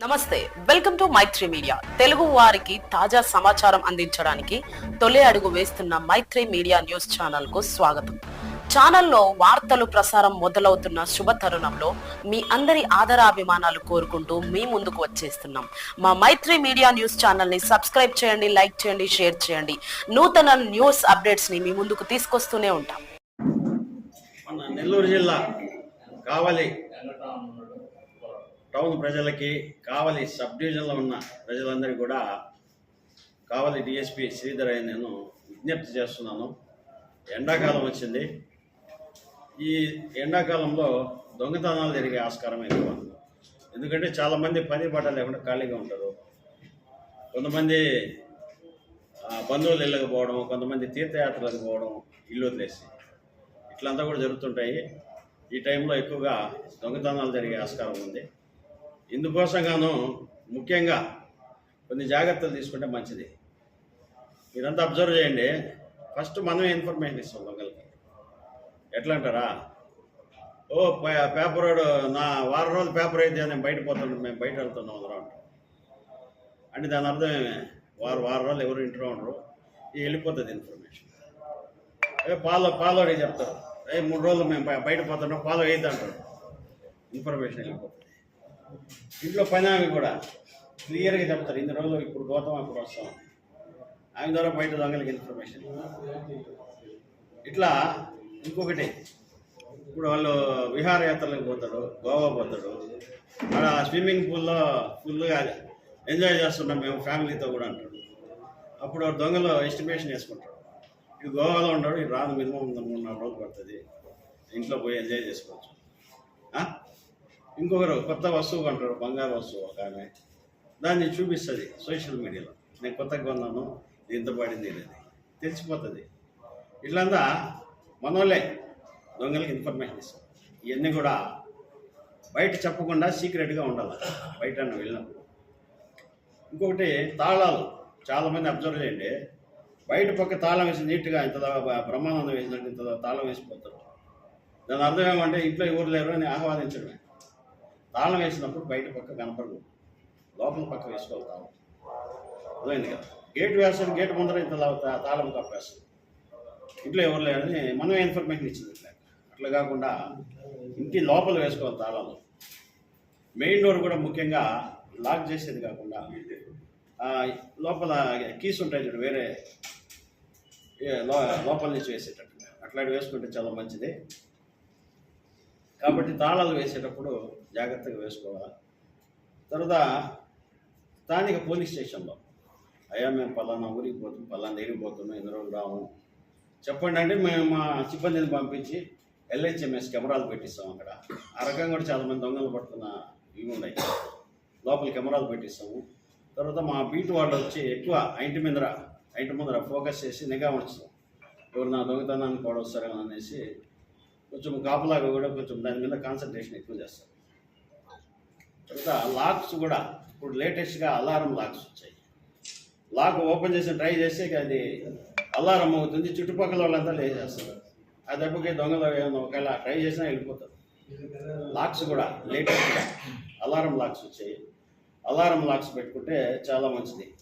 నమస్తే welcome to Maitri media. Telugu వారికి తాజా సమాచారం అందించడానికి తొలి అడుగు వేస్తున్న మైత్రి మీడియా న్యూస్ ఛానల్కు స్వాగతం. ఛానల్లో వార్తలు ప్రసారం మొదలవుతున్న శుభ తరుణంలో మీ అందరి ఆదరాభిమానాలు కోరుకుంటూ మీ ముందుకు వచ్చేస్తున్నాం. మా మైత్రి మీడియా న్యూస్ ఛానల్ని సబ్స్క్రైబ్ చేయండి లైక్ చేయండి షేర్ చేయండి. నూతన న్యూస్ అప్డేట్స్ని మీ ముందుకు తీసుకొస్తూనే ఉంటాం. మన నెల్లూరు జిల్లా కావాలి టౌన్ ప్రజలకి కావలి సబ్ డివిజన్లో ఉన్న ప్రజలందరికీ కూడా కావలి డిఎస్పి శ్రీధర్ అని నేను విజ్ఞప్తి చేస్తున్నాను. ఎండాకాలం వచ్చింది. ఈ ఎండాకాలంలో దొంగతనాలు జరిగే ఆస్కారం ఎక్కువ. ఎందుకంటే చాలామంది పని పాట లేకుండా ఖాళీగా ఉంటారు. కొంతమంది బంధువులు ఇళ్ళకి పోవడం కొంతమంది తీర్థయాత్రలకు పోవడం ఇల్లు వదిలేసి. ఇట్లంతా కూడా జరుగుతుంటాయి. ఈ టైంలో ఎక్కువగా దొంగతనాలు జరిగే ఆస్కారం ఉంది. ఇందుకోసంగాను ముఖ్యంగా కొన్ని జాగ్రత్తలు తీసుకుంటే మంచిది. మీరంతా అబ్జర్వ్ చేయండి. ఫస్ట్ మనమే ఇన్ఫర్మేషన్ ఇస్తాం దొంగలకి ఎట్లా అంటారా ఓ పేపర్ నా వారం రోజులు పేపర్ అయితే నేను బయట పోతున్నాను మేము బయట వెళ్తున్నాం అందరం అంటాం. అంటే దాని అర్థం ఏమే? వారు వారం రోజులు ఎవరు ఇంట్లో ఉండరు. ఇది వెళ్ళిపోతుంది ఇన్ఫర్మేషన్. అదే పాలో పాలో చెప్తారు. ఏ మూడు రోజులు మేము బయట పోతున్నాం పాలు వేయద్దు అంటారు. ఇన్ఫర్మేషన్ వెళ్ళిపోతుంది. ఇంట్లో పని ఆమె కూడా. క్లియర్గా చెప్తారు ఇన్ని రోజులు ఇప్పుడు పోతాం అప్పుడు వస్తాం. ఆమె ద్వారా బయట దొంగలకి ఇన్ఫర్మేషన్. ఇట్లా ఇంకొకటి ఇప్పుడు వాళ్ళు విహారయాత్రలకు పోతాడు గోవా పోతాడు. అక్కడ స్విమ్మింగ్ పూల్లో ఫుల్గా ఎంజాయ్ చేస్తున్నాం మేము ఫ్యామిలీతో కూడా అంటాడు. అప్పుడు దొంగలు ఎస్టిమేషన్ వేసుకుంటాడు. ఇది గోవాలో ఉంటాడు ఇది రాను మినిమం మూడు నాలుగు రోజులు పడుతుంది. ఇంట్లో పోయి ఎంజాయ్ చేసుకోవచ్చు. ఇంకొకరు కొత్త వస్తువు కొంటారు బంగారు వస్తువు ఒక ఆమె. దాన్ని చూపిస్తుంది సోషల్ మీడియాలో. నేను కొత్తగా కొన్నాను ఇంత పడింది అనేది తెలిసిపోతుంది. ఇట్లంతా మనోళ్ళే దొంగలకి ఇన్ఫర్మేషన్ ఇస్తాం ఇవన్నీ కూడా బయట చెప్పకుండా సీక్రెట్గా ఉండాలి. బయట వెళ్ళినప్పుడు. ఇంకొకటి తాళాలు. చాలామంది అబ్జర్వ్ చేయండి. బయట పక్క తాళం వేసి నీట్గా ఇంత బ్రహ్మానందం వేసినట్టు ఇంత తాళం వేసిపోతారు. దాని అర్థం ఏమంటే ఇంట్లో ఎవరు లేరు అని ఆహ్వానించడమే. తాళం వేసినప్పుడు బయట పక్క కనపడదు. లోపల పక్క వేసుకోవాలి తాళం అర్థమైంది కదా? గేట్ వేస్తాడు గేట్ ముందర ఇంత తాళం కప్పేస్తాడు ఇంట్లో ఎవరు లేదని మనమే ఇన్ఫర్మేషన్ ఇచ్చింది ఇట్లా. అట్లా కాకుండా ఇంటి లోపల వేసుకోవాలి తాళాలు మెయిన్ డోర్ కూడా ముఖ్యంగా లాక్ చేసేది కాకుండా లోపల కీస్ ఉంటాయి చూడు వేరే లో- లోపల నుంచి వేసేటట్టు అట్లాంటి వేసుకుంటే చాలా మంచిది. కాబట్టి తాళాలు వేసేటప్పుడు జాగ్రత్తగా వేసుకోవాలి. తర్వాత స్థానిక పోలీస్ స్టేషన్లో అయ్యా మేము పలానా ఊరికి పోతాం పలానా ఏరికి పోతున్నాం ఎన్ని రోజులు రాము. చెప్పండి అంటే మేము మా సిబ్బందిని పంపించి ఎల్హెచ్ఎంఎస్ కెమెరాలు పెట్టిస్తాం అక్కడ. ఆ రకంగా కూడా చాలామంది దొంగలు పడుతున్న ఇవి ఉన్నాయి. లోపల కెమెరాలు పెట్టిస్తాము. తర్వాత మా బీట్ వాళ్ళు వచ్చి ఎక్కువ ఇంటి ముందర ఇంటి ముందర ఫోకస్ చేసి నిఘా ఉంచుతాం. ఎవరు నా దొంగతనానికి కూడా వస్తారు అనేసి కొంచెం కాపులాగా కూడా కొంచెం దాని మీద కాన్సన్ట్రేషన్ ఎక్కువ చేస్తారు. తర్వాత లాక్స్ కూడా ఇప్పుడు లేటెస్ట్గా అలారం లాక్స్ వచ్చాయి. లాక్ ఓపెన్ చేసి ట్రై చేస్తే అది అలారం అవుతుంది. చుట్టుపక్కల వాళ్ళంతా లేచేస్తారు ఆ దెబ్బకి దొంగలు ఏమన్నా ఒకవేళ ట్రై చేసినా వెళ్ళిపోతారు. లాక్స్ కూడా లేటెస్ట్గా అలారం లాక్స్ వచ్చాయి. అలారం లాక్స్ పెట్టుకుంటే చాలా మంచిది.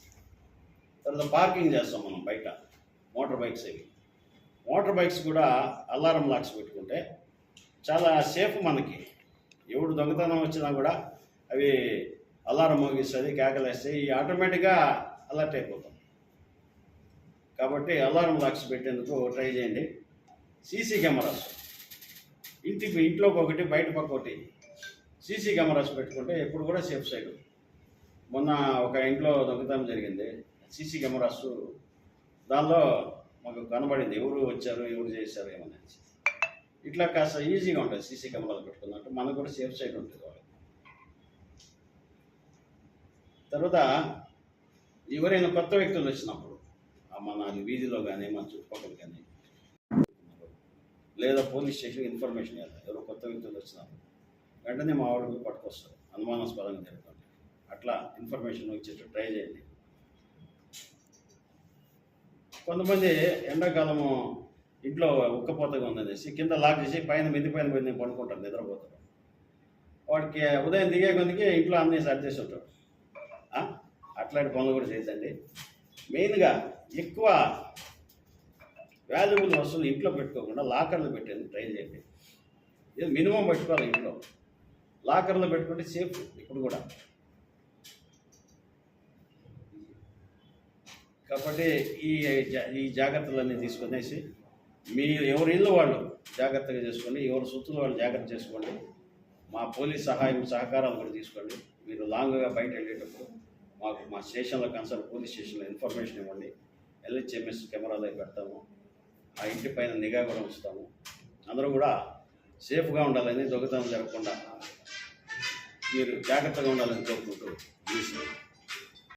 తర్వాత పార్కింగ్ చేస్తాం మనం బయట. మోటార్ బైక్స్ అవి. మోటార్ బైక్స్ కూడా అలారం లాక్స్ పెట్టుకుంటే చాలా సేఫ్ మనకి. ఎవడు దొంగతనం వచ్చినా కూడా అవి అలారం మోగిస్తుంది కేకలేస్తాయి ఈ ఆటోమేటిక్గా అలర్ట్ అయిపోతాం. కాబట్టి అలారం లాక్స్ పెట్టేందుకు ట్రై చేయండి. CC cameras. ఇంటికి ఇంట్లోకి ఒకటి బయట పక్క ఒకటి. సీసీ కెమెరాస్ పెట్టుకుంటే ఎప్పుడు కూడా సేఫ్ సైడ్. మొన్న ఒక ఇంట్లో దొంగతనం జరిగింది. CC cameras. దానిలో మాకు కనబడింది ఎవరు వచ్చారు ఎవరు చేశారు ఏమనేసి. ఇట్లా కాస్త ఈజీగా ఉంటుంది సీసీ కెమెరాలు పెట్టుకున్నట్టు. మనకు కూడా సేఫ్ సైడ్ ఉంటుంది వాళ్ళకి తర్వాత ఎవరైనా కొత్త వ్యక్తులు వచ్చినప్పుడు ఆ మన వీధిలో కానీ మన చుట్టుపక్కల కానీ లేదా పోలీస్ స్టేషన్ ఇన్ఫర్మేషన్ ఇవ్వాలి. ఎవరో కొత్త వ్యక్తులు వచ్చినప్పుడు వెంటనే మా వాడికి పట్టుకొస్తారు. అనుమానాస్పదంగా జరుగుతుంది. అట్లా ఇన్ఫర్మేషన్ వచ్చేట్టు ట్రై చేయండి. కొంతమంది ఎండాకాలము ఇంట్లో ఉక్కపోతగా ఉందనేసి కింద లాక్ చేసి పైన మిద్ది పైన పోయి నేను పడుకుంటాను నిద్రపోతాను. వాడికి ఉదయం దిగే కొందికి ఇంట్లో అన్నీ సర్దేసి ఉంటాడు. అట్లాంటి పనులు కూడా చేయొద్దండి. మెయిన్గా ఎక్కువ వాల్యుబుల్ వస్తువులు ఇంట్లో పెట్టుకోకుండా లాకర్లో పెట్టండి ట్రై చేయండి. ఇది మినిమం పెట్టుకోవాలి ఇంట్లో. లాకర్లో పెట్టుకుంటే సేఫ్ ఇప్పుడు కూడా. కాబట్టి ఈ జా- ఈ జాగ్రత్తలన్నీ తీసుకునేసి మీ ఎవరి ఇల్లు వాళ్ళు జాగ్రత్తగా చేసుకోండి ఎవరి సొత్తులు వాళ్ళు జాగ్రత్త చేసుకోండి. మా పోలీస్ సహాయం సహకారాలు కూడా తీసుకోండి. మీరు లాంగ్గా బయట వెళ్ళేటప్పుడు మాకు మా స్టేషన్లో కన్సర్న్ పోలీస్ స్టేషన్లో ఇన్ఫర్మేషన్ ఇవ్వండి. ఎల్హెచ్ఎంఎస్ కెమెరాలో పెడతాము. ఆ ఇంటి పైన నిఘా కూడా ఉంచుతాము. అందరూ కూడా సేఫ్గా ఉండాలని దొంగతనం జరగకుండా మీరు జాగ్రత్తగా ఉండాలని కోరుకుంటూ ముగిస్తున్నాను.